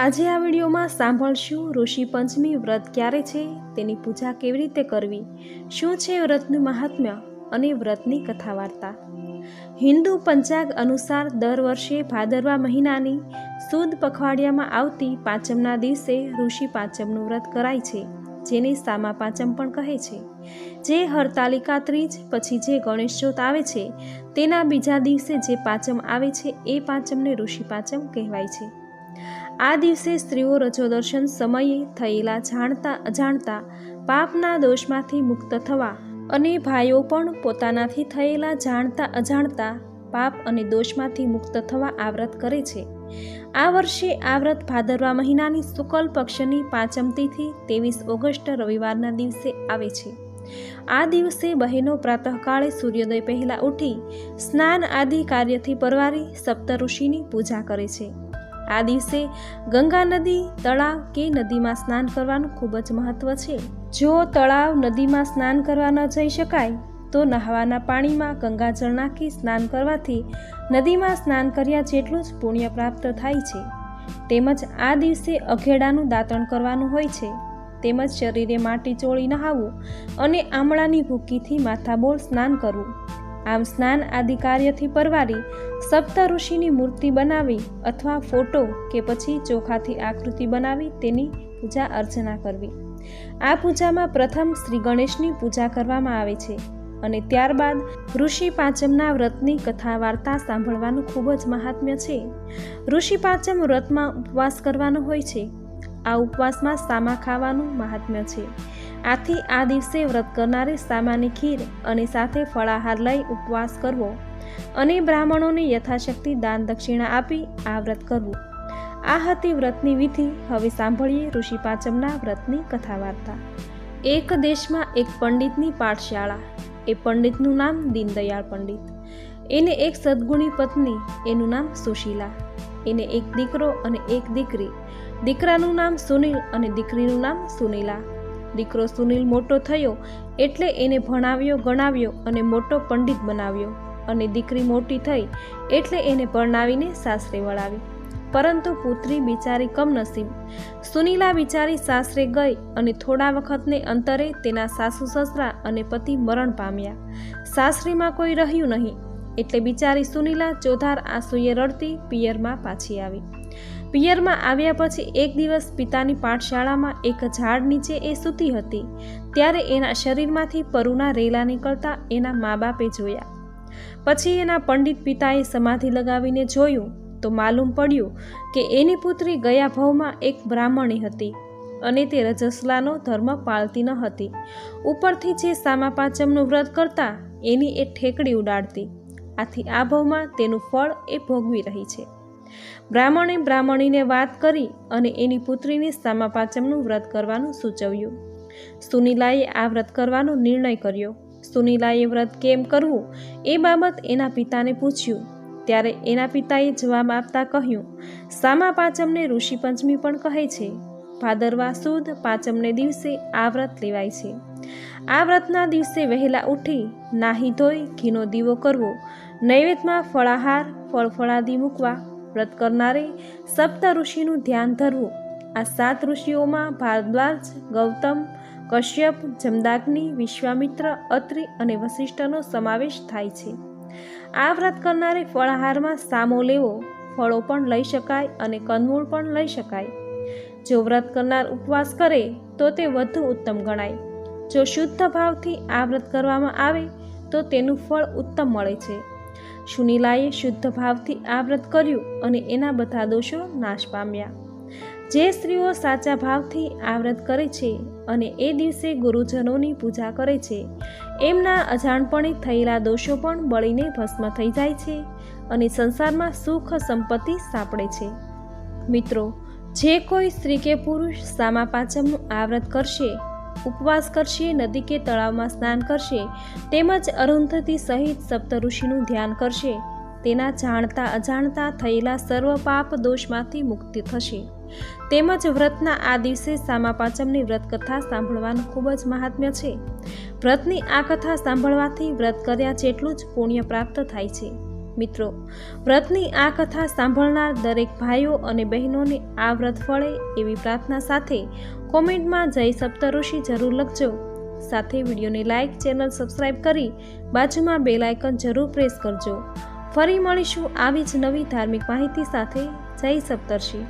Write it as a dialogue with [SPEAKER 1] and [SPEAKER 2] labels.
[SPEAKER 1] આજે આ વિડીયોમાં સાંભળશું ઋષિ પંચમી વ્રત ક્યારે છે, તેની પૂજા કેવી રીતે કરવી, શું છે વ્રતનું મહાત્મ્ય અને વ્રતની કથા વાર્તા હિન્દુ પંચાગ અનુસાર દર વર્ષે ભાદરવા મહિનાની સુદ પખવાડિયામાં આવતી પાંચમના દિવસે ઋષિ પાંચમનું વ્રત કરાય છે, જેને સામા પાંચમ પણ કહે છે. જે હરતાલિકા ત્રીજ પછી જે ગણેશ ચોથ આવે છે, તેના બીજા દિવસે જે પાંચમ આવે છે, એ પાંચમને ઋષિ પાંચમ કહેવાય છે. આ દિવસે સ્ત્રીઓ રજોદર્શન સમયે થયેલા જાણતા અજાણતા પાપના દોષમાંથી મુક્ત થવા અને ભાઈઓ પણ પોતાનાથી થયેલા જાણતા અજાણતા પાપ અને દોષમાંથી મુક્ત થવા આ વ્રત કરે છે. આ વર્ષે આ વ્રત ભાદરવા મહિનાની શુકલ પક્ષની પાંચમ તિથિ, ત્રેવીસ ઓગસ્ટ રવિવારના દિવસે આવે છે. આ દિવસે બહેનો પ્રાતઃકાળે સૂર્યોદય પહેલાં ઉઠી સ્નાન આદિ કાર્યથી પરવારી સપ્ત ઋષિની પૂજા કરે છે. આ દિવસે ગંગા નદી, તળાવ કે નદીમાં સ્નાન કરવાનું ખૂબ જ મહત્વ છે. જો તળાવ નદીમાં સ્નાન કરવા ન જઈ શકાય, તો નહાવાના પાણીમાં ગંગાજળ નાખી સ્નાન કરવાથી નદીમાં સ્નાન કર્યા જેટલું જ પુણ્ય પ્રાપ્ત થાય છે. તેમજ આ દિવસે અઘેડાનું દાંતણ કરવાનું હોય છે. તેમજ શરીરે માટી ચોળી નહાવું અને આમળાની ભૂકીથી માથાબોળ સ્નાન કરવું. આમ સ્નાન આદિ કાર્યથી પરવારી સપ્ત ઋષિની મૂર્તિ બનાવી અથવા ફોટો કે પછી ચોખાથી આકૃતિ બનાવી તેની પૂજા અર્ચના કરવી. આ પૂજામાં પ્રથમ શ્રી ગણેશની પૂજા કરવામાં આવે છે અને ત્યારબાદ ઋષિ પાંચમના વ્રતની કથા વાર્તા સાંભળવાનું ખૂબ જ મહાત્મ્ય છે. ઋષિ પાંચમ વ્રતમાં ઉપવાસ કરવાનો હોય છે. આ ઉપવાસમાં સામા ખાવાનું મહાત્મ્ય છે. આથી આ દિવસે વ્રત કરનારે સામાની ખીર અને સાથે ફળાહાર લઈ ઉપવાસ કરવો અને બ્રાહ્મણોને યથાશક્તિ દાન દક્ષિણા આપી આ વ્રત કરવું. આ હતી વ્રતની વિધિ. હવે સાંભળીએ ઋષિ પાંચમના વ્રતની કથા વાર્તા એક દેશમાં એક પંડિતની પાઠશાળા. એ પંડિતનું નામ દીનદયાળ પંડિત. એને એક સદગુણી પત્ની. એનું નામ સુશીલા. એને એક દીકરો અને એક દીકરી. દીકરાનું નામ સુનિલ અને દીકરીનું નામ સુનીલા. દીકરો સુનિલ મોટો થયો એટલે એને ભણાવ્યો, ગણાવ્યો અને મોટો પંડિત બનાવ્યો અને દીકરી મોટી થઈ એટલે એને પરણાવીને સાસરે વળાવી. પરંતુ પુત્રી બિચારી કમનસીબ. સુનીલા બિચારી સાસરે ગઈ અને થોડા વખતને અંતરે તેના સાસુ સસરા અને પતિ મરણ પામ્યા. સાસરીમાં કોઈ રહ્યું નહીં એટલે બિચારી સુનીલા ચોધાર આંસુએ રડતી પિયરમાં પાછી આવી. પિયરમાં આવ્યા પછી એક દિવસ પિતાની પાઠશાળામાં એક ઝાડ નીચે એ સૂતી હતી. ત્યારે એના શરીરમાંથી પરુના રેલા નીકળતા એના મા બાપે જોયા. પછી એના પંડિત પિતાએ સમાધિ લગાવીને જોયું તો માલુમ પડ્યું કે એની પુત્રી ગયા ભવમાં એક બ્રાહ્મણી હતી અને તે રજસ્લાનો ધર્મ પાળતી ન હતી. ઉપરથી જે સામા પાંચમનું વ્રત કરતા એની એ ઠેકડી ઉડાડતી. આથી આ ભવમાં તેનું ફળ એ ભોગવી રહી છે. બ્રાહ્મણે બ્રાહ્મણીને વાત કરી અને એની પુત્રીને સામા પાંચમનું વ્રત કરવાનું સૂચવ્યું. સુનિલાએ આ વ્રત કરવાનો નિર્ણય કર્યો. સુનિલાએ વ્રત કેમ કરવું એ બાબત એના પિતાને પૂછ્યું. ત્યારે એના પિતાએ જવાબ આપતા કહ્યું, સામા પાંચમને ઋષિ પંચમી પણ કહે છે. ભાદરવા સુદ પાંચમને દિવસે આ વ્રત લેવાય છે. આ વ્રતના દિવસે વહેલા ઉઠી નાહી ધોઈ ઘીનો દીવો કરવો, નૈવેદ્યમાં ફળાહાર, ફળફળાદી મૂકવા વ્રત કરનારે સપ્ત ઋષિનું ધ્યાન ધરવું. આ સાત ઋષિઓમાં ભારદ્વાજ, ગૌતમ, કશ્યપ, જમદાગ્નિ, વિશ્વામિત્ર, અત્રિ અને વશિષ્ઠનો સમાવેશ થાય છે. આ વ્રત કરનારે ફળાહારમાં સામો લેવો, ફળો પણ લઈ શકાય અને કંદમૂળ પણ લઈ શકાય. જો વ્રત કરનાર ઉપવાસ કરે, તો તે વધુ ઉત્તમ ગણાય. જો શુદ્ધ ભાવથી આ વ્રત કરવામાં આવે, તો તેનું ફળ ઉત્તમ મળે છે. સુનીલાએ શુદ્ધ ભાવથી આ વ્રત કર્યું અને એના બધા દોષો નાશ પામ્યા. જે સ્ત્રીઓ સાચા ભાવથી આ વ્રત કરે છે અને એ દિવસે ગુરુજનોની પૂજા કરે છે, એમના અજાણપણે થયેલા દોષો પણ બળીને ભસ્મ થઈ જાય છે અને સંસારમાં સુખ સંપત્તિ સાંપડે છે. મિત્રો, જે કોઈ સ્ત્રી કે પુરુષ સામા પાંચમનું આ વ્રત કરશે ઉપવાસ કરશે નદી કે તળાવમાં સ્નાન કરશે, તેમજ અરુંધતી સહિત સપ્તઋષિનું ધ્યાન કરશે. તેના જાણતા અજાણતા થયેલા સર્વ પાપ દોષમાંથી મુક્તિ થશે. તેમજ વ્રતના આ દિવસે સામા પાંચમની વ્રત કથા સાંભળવાનું ખૂબ જ મહાત્મ્ય છે. વ્રતની આ કથા સાંભળવાથી વ્રત કર્યા જેટલું જ પુણ્ય પ્રાપ્ત થાય છે. મિત્રો, વ્રતની આ કથા સાંભળનાર દરેક ભાઈઓ અને બહેનોને આ વ્રત ફળે એવી પ્રાર્થના સાથે કોમેન્ટમાં જય સપ્તઋષિ જરૂર લખજો. સાથે વિડીયોને લાઇક ચેનલ સબસ્ક્રાઇબ કરી બાજુમાં બેલ આઇકન જરૂર પ્રેસ કરજો. ફરી મળીશું આવી જ નવી ધાર્મિક માહિતી સાથે. જય સપ્તર્ષિ.